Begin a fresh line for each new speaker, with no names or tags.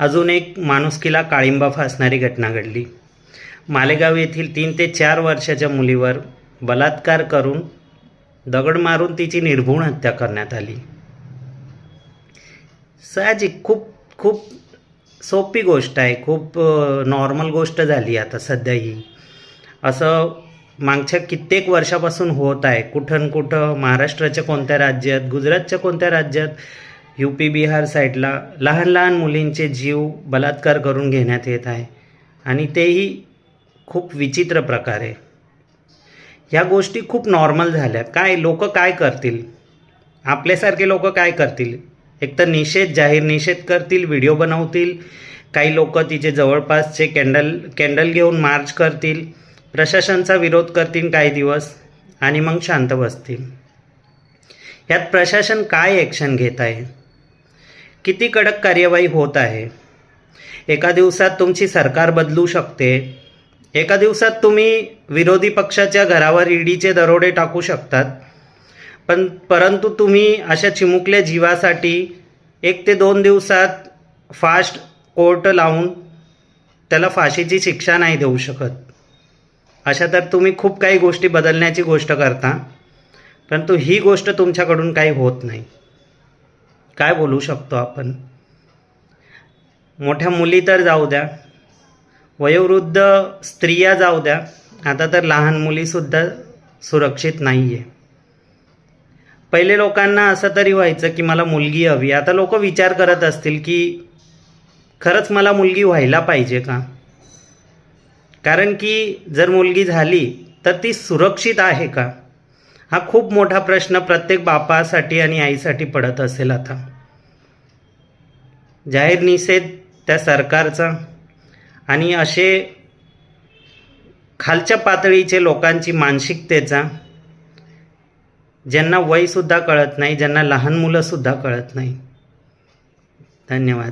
अजून एक माणुसकीला काळिंबा फासणारी घटना घडली. मालेगाव येथील तीन ते चार वर्षाच्या मुलीवर बलात्कार करून दगड मारून तिची निर्घुण हत्या करण्यात आली. साहजिक खूप खूप सोपी गोष्ट आहे. खूप नॉर्मल गोष्ट झाली आता सध्या ही. असं मागच्या कित्येक वर्षापासून होत आहे. कुठं न कुठं महाराष्ट्राच्या कोणत्या राज्यात गुजरातच्या कोणत्या राज्यात यू पी बिहार साईडला लहान लहान मुलींचे जीव बलात्कार करून घेण्यात येत आहे. आणि तेही खूप विचित्र प्रकारे. ह्या गोष्टी खूप नॉर्मल झाल्या काय लोक काय करतील? आपल्यासारखे लोक काय करतील? एक तर निषेध जाहीर निषेध करतील व्हिडिओ बनवतील काही लोक तिचे जवळपासचे कॅन्डल कॅन्डल घेऊन मार्च करतील प्रशासनचा विरोध करतील काही दिवस आणि मग शांत बसतील. यात प्रशासन काय ॲक्शन घेत आहे? किती कडक कार्यवाही होत आहे? एका दिवसात तुमची सरकार बदलू शकते. एका दिवसात तुम्ही विरोधी पक्षाच्या घरावर ईडीचे दरोडे टाकू शकतात. पण परंतु तुम्ही अशा चिमुकल्या जीवासाठी एक ते दोन दिवसात फास्ट कोर्ट लावून त्याला फाशीची शिक्षा नाही देऊ शकत. अशा तर तुम्ही खूप काही गोष्टी बदलण्याची गोष्ट करता परंतु ही गोष्ट तुमच्याकडून काही होत नाही. काय बोलू शकतो आपण? मोठ्या मुली तर जाऊ द्या. वयोवृद्ध स्त्रिया जाऊ द्या. आता तर लहान मुलीसुद्धा सुरक्षित नाही आहे पहिले लोकांना असं तरी व्हायचं की मला मुलगी हवी. आता लोक विचार करत असतील की खरंच मला मुलगी व्हायला पाहिजे का? कारण की जर मुलगी झाली तर ती सुरक्षित आहे का? हा खूप मोठा प्रश्न प्रत्येक बापासाठी आणि आईसाठी पडत असेल आता. जाहीर निषेध त्या सरकारचा. आणि असे खालच्या पातळीचे लोकांची मानसिकतेचा ज्यांना वयसुद्धा कळत नाही ज्यांना लहान मुलंसुद्धा कळत नाही. धन्यवाद.